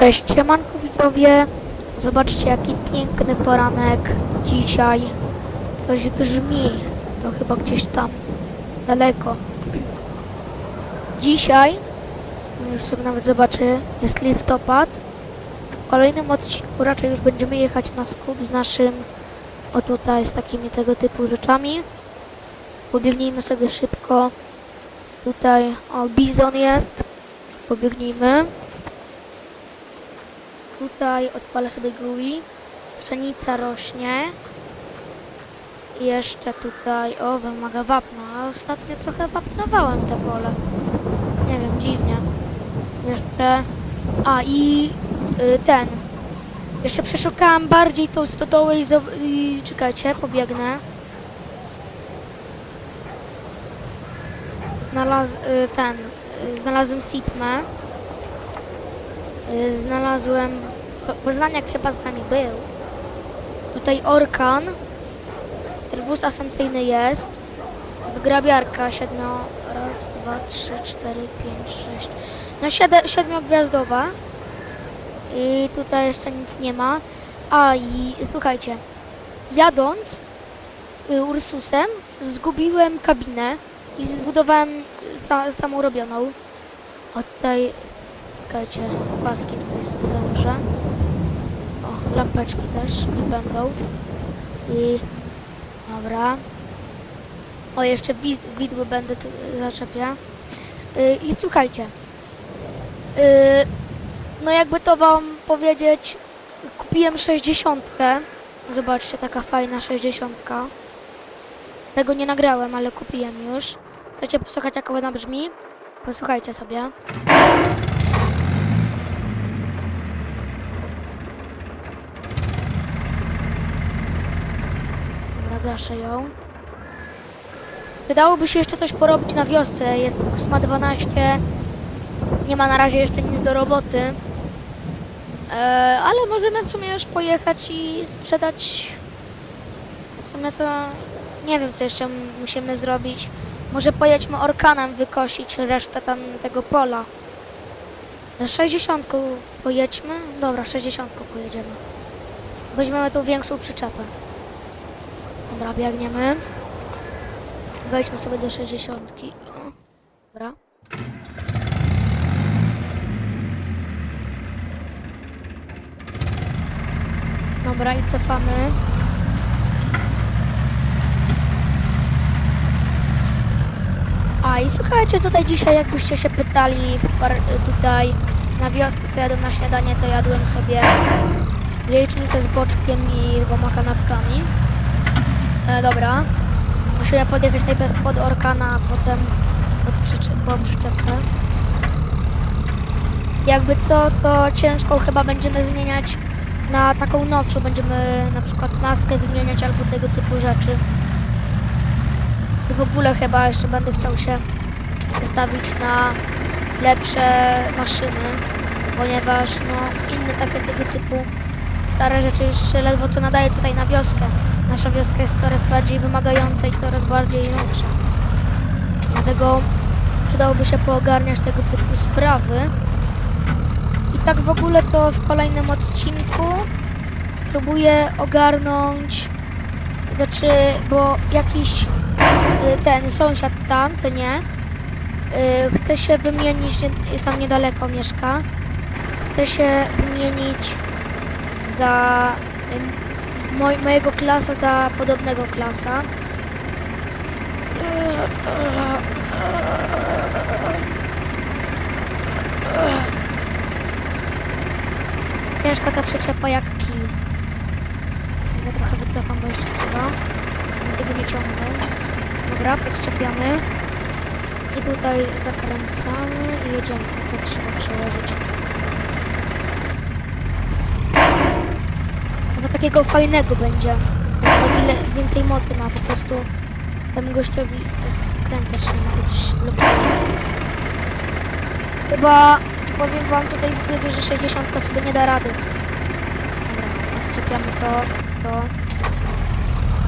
Cześć, siemanko widzowie. Zobaczcie jaki piękny poranek dzisiaj. Coś grzmi. To chyba gdzieś tam daleko. Dzisiaj, już sobie nawet zobaczę, jest listopad. W kolejnym odcinku raczej już będziemy jechać na skup z naszym, o tutaj z takimi tego typu rzeczami. Pobiegnijmy sobie szybko. Tutaj, o, bizon jest. Pobiegnijmy. Tutaj odpalę sobie GUI. Pszenica rośnie. Jeszcze tutaj, o, wymaga wapna. Ostatnio trochę wapnowałem te pole. Nie wiem, dziwnie. Jeszcze, a i y, ten. Jeszcze przeszukałam bardziej tą stodołę i, i czekajcie, pobiegnę. Znalazł y, ten, znalazłem Sipmę. Y, Znalazłem. Po- Poznaniak chyba z nami był. Tutaj Orkan. Ten wóz asencyjny jest. Zgrabiarka siedmiu. Raz, dwa, trzy, cztery, pięć, sześć. No siedem, siedmiogwiazdowa. I tutaj jeszcze nic nie ma. A i słuchajcie. Jadąc y, Ursusem zgubiłem kabinę i zbudowałem sa, samą robioną. O tutaj Czekajcie, paski tutaj sobie założę. O, lampeczki też niech będą. I dobra. O, jeszcze wi- widły będę tu y, zaczepiać. Y, I słuchajcie. Y, no jakby to wam powiedzieć, kupiłem 60. Zobaczcie, taka fajna 60. Tego nie nagrałem, ale kupiłem już. Chcecie posłuchać jak ona brzmi? Posłuchajcie sobie. Dobra, gaszę ją. Wydałoby się jeszcze coś porobić na wiosce. Jest 8.12. Nie ma na razie jeszcze nic do roboty. E, ale możemy w sumie już pojechać i sprzedać. W sumie to nie wiem, co jeszcze musimy zrobić. Może pojedźmy orkanem wykosić resztę tam tego pola. 60 pojedźmy? Dobra, 60 pojedziemy. Weźmiemy tą większą przyczepę. Dobra, biegniemy. Wejdźmy sobie do 60. O, Dobra. Dobra, i cofamy. A i słuchajcie, tutaj dzisiaj jakbyście się pytali tutaj na wiosce, co jadłem na śniadanie, to jadłem sobie jajecznicę z boczkiem i dwoma kanapkami. E, dobra. Musimy podjechać najpierw pod Orkana, a potem pod przycze- po przyczepkę. Jakby co, to ciężką chyba będziemy zmieniać na taką nowszą. Będziemy na przykład maskę wymieniać albo tego typu rzeczy. I w ogóle chyba jeszcze będę chciał się przestawić na lepsze maszyny, ponieważ no inne takie tego typu stare rzeczy już ledwo co nadaje tutaj na wioskę. Nasza wioska jest coraz bardziej wymagająca i coraz bardziej nowsza. Dlatego przydałoby się poogarniać tego typu sprawy. I tak w ogóle to w kolejnym odcinku spróbuję ogarnąć, znaczy, bo jakiś y, ten sąsiad tam, to nie, y, chce się wymienić, tam niedaleko mieszka, chce się wymienić za moj, mojego klasa za podobnego klasa. Ciężka ta przyczepa jak kij. Ja trochę wycofam, bo jeszcze trzeba. Tego nie ciągnę. Dobra, podczepiamy. I tutaj zakręcamy i jedziemy. To trzeba przełożyć. No to takiego fajnego będzie. O ile więcej mocy ma, po prostu temu gościowi wkręcać się się blokuje. Chyba powiem wam tutaj widzę, że 60 sobie nie da rady. Dobra, odczepiamy to, to.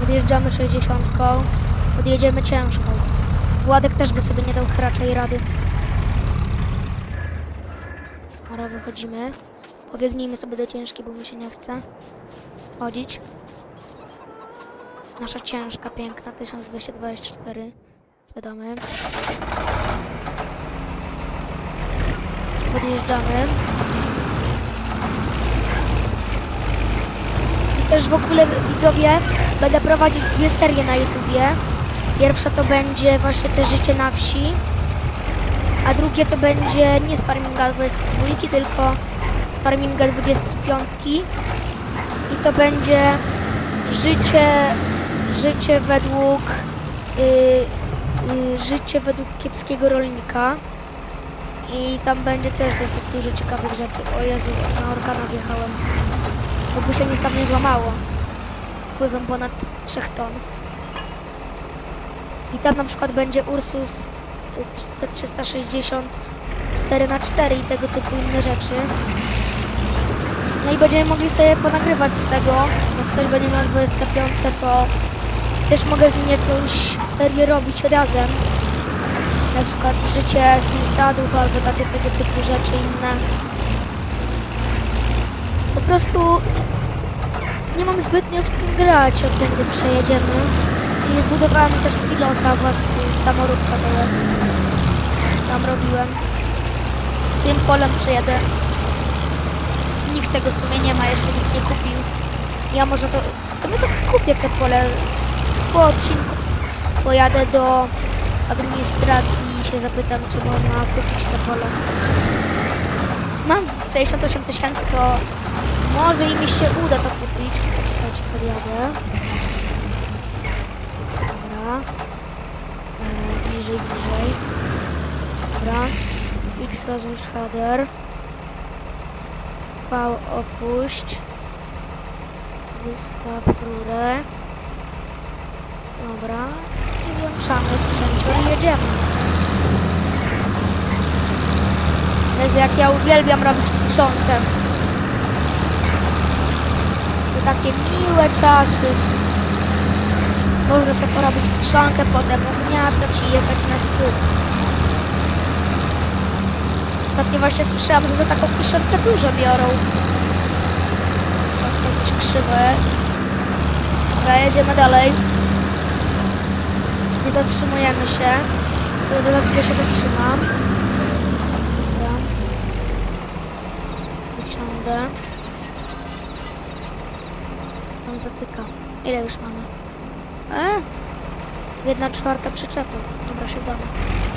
Odjeżdżamy 60, odjedziemy ciężką. Władek też by sobie nie dał raczej rady. Dobra, wychodzimy. Pobiegnijmy sobie do ciężkiej, bo mi się nie chce chodzić. Nasza ciężka, piękna, 1224. Wiadamy. Podjeżdżamy. I też w ogóle widzowie będę prowadzić dwie serie na YouTubie. Pierwsza to będzie właśnie te życie na wsi, a drugie to będzie nie z Farminga 22, tylko z Farminga 25 i to będzie życie, życie według y, y, życie według kiepskiego rolnika i tam będzie też dosyć dużo ciekawych rzeczy. O Jezu, na organa wjechałem. Bo się nic tam nie złamało. Pływem ponad 3 ton. I tam na przykład będzie Ursus y, 360 4x4 i tego typu inne rzeczy. No i będziemy mogli sobie ponagrywać z tego. Jak ktoś będzie miał 25, to też mogę z nim jakąś serię robić razem. Na przykład życie sąsiadów albo takie tego typu rzeczy inne. Po prostu nie mam zbytnio z kim grać przejedziemy. I zbudowałem też silosa własny, samoróbka to jest. Tam robiłem. Tym polem przejadę. Tego w sumie nie ma, jeszcze nikt nie kupił. Ja może to... To my to kupię te pole po odcinku. Pojadę do administracji i się zapytam, czy można kupić te pole. Mam 68 tysięcy, to może i mi się uda to kupić. Tylko czekajcie, podjadę. Dobra. E, Bliżej, bliżej. Dobra. X rozłóż header. V opuść. Wystaw rurę. Dobra. I włączamy sprzęcior i jedziemy. Jezu, jak ja uwielbiam robić początek. To takie miłe czasy. Można sobie porobić kiszonkę, potem ugniatać i jechać na skrót. Ostatnio właśnie słyszałam, że taką kiszonkę dużo biorą. Tutaj coś krzywo jest. Dobra, jedziemy dalej. Nie zatrzymujemy się. Sobie do chwilę się zatrzymam. Dobra. Wysiądę. Tam zatyka. Ile już mamy? E? Jedna czwarta przyczepa. Dobra, siadamy.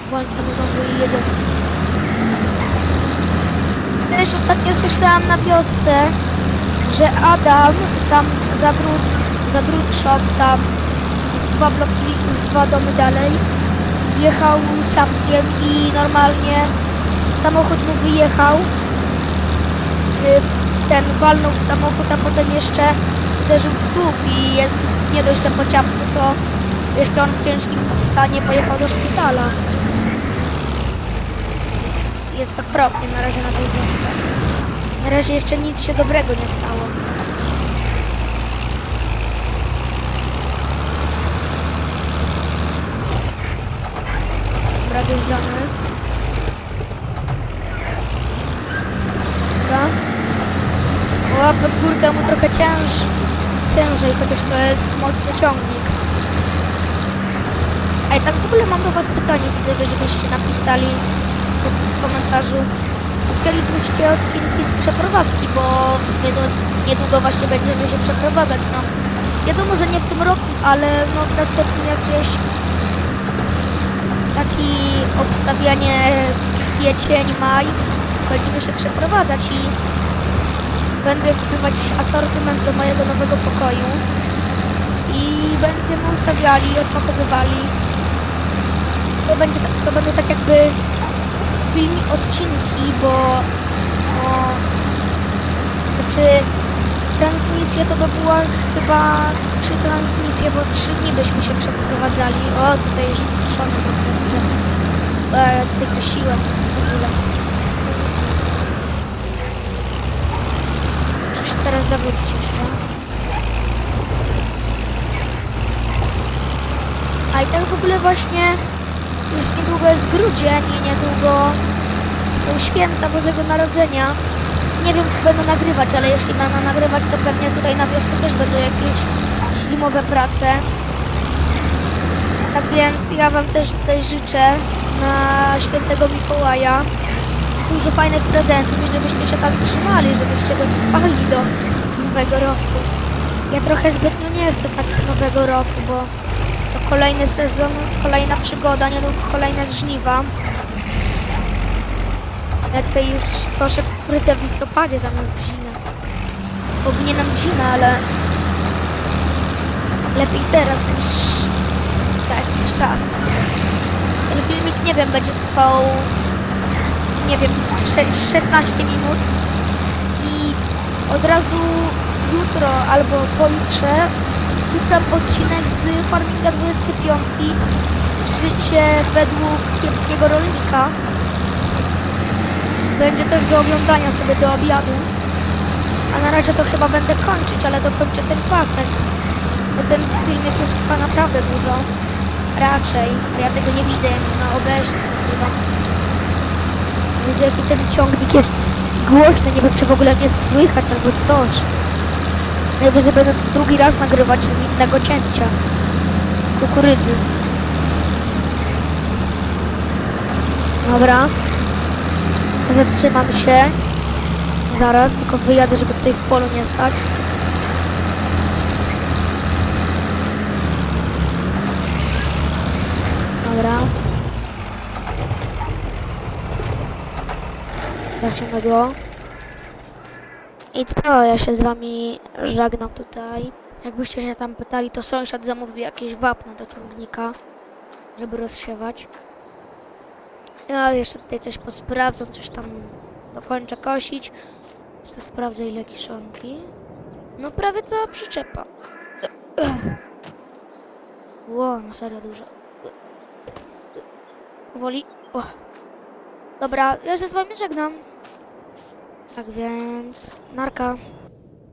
Włączamy gąbkę i jedziemy. Też ostatnio słyszałam na wiosce, że Adam tam za drut shop, tam dwa bloki, dwa domy dalej, jechał ciapkiem i normalnie samochód mu wyjechał. Y, Ten walnął w samochód, a potem jeszcze uderzył w słup i jest nie dość, że po ciapku, to jeszcze on w ciężkim stanie pojechał do szpitala. Jest, okropnie na razie na tej wiosce. Na razie jeszcze nic się dobrego nie stało. Dobra, wjeżdżamy. Dobra. O, pod górkę mu trochę cięż, ciężej, chociaż to jest mocny ciągnik. I tak w ogóle mam do Was pytanie, widzę, żebyście napisali w komentarzu, kiedy byście odcinki z przeprowadzki, bo w sumie no, niedługo właśnie będziemy się przeprowadzać. No, wiadomo, że nie w tym roku, ale no, w następnym jakieś taki obstawianie kwiecień, maj, będziemy się przeprowadzać i będę kupować asortyment do mojego nowego pokoju i będziemy ustawiali, odpakowywali. To, będzie, to będą tak jakby filmi odcinki, bo no, znaczy transmisja to by była chyba trzy transmisje, bo trzy dni byśmy się przeprowadzali. O, tutaj już szony mocno widzę. Bo ja tutaj kosiłem w ogóle. Muszę się teraz zawrócić jeszcze. A i tak w ogóle właśnie już niedługo jest grudzień i niedługo są święta Bożego Narodzenia. nie wiem, czy będę nagrywać, ale jeśli będę nagrywać, to pewnie tutaj na wiosce też będą jakieś zimowe prace. Tak więc ja Wam też tutaj życzę na świętego Mikołaja dużo fajnych prezentów i żebyście się tam trzymali, żebyście dotrwali do nowego roku. Ja trochę zbytnio nie chcę tak nowego roku, bo to kolejny sezon, kolejna przygoda, niedługo kolejne żniwa. Ja tutaj już proszę ukryte w listopadzie zamiast w zimę. Powinienem w zimę, ale lepiej teraz niż za jakiś czas. Ten filmik, nie wiem, będzie trwał, nie wiem, sze- 16 minut i od razu jutro albo pojutrze wrzucam odcinek z Farminga 25 Życie według kiepskiego rolnika. Będzie też do oglądania sobie do obiadu. A na razie to chyba będę kończyć, ale dokończę ten pasek. Bo ten filmik już trwa naprawdę dużo. Raczej. Ja tego nie widzę, na obejrzę chyba. Widzę jaki ten ciągnik jest głośny, nie wiem czy w ogóle mnie słychać albo coś. Najwyżej będę drugi raz nagrywać z innego cięcia. Kukurydzy. Dobra. Zatrzymam się. Zaraz, tylko wyjadę, żeby tutaj w polu nie stać. Dobra. Zobaczymy go. I co, ja się z wami żegnam tutaj. Jakbyście się tam pytali, to sąsiad zamówił jakieś wapno do ciągnika, żeby rozsiewać. Ja jeszcze tutaj coś posprawdzam, coś tam dokończę kosić. Jeszcze sprawdzę ile kiszonki. No prawie cała przyczepa. Ło, no serio dużo. Powoli. Dobra, ja się z wami żegnam. Tak więc, narka.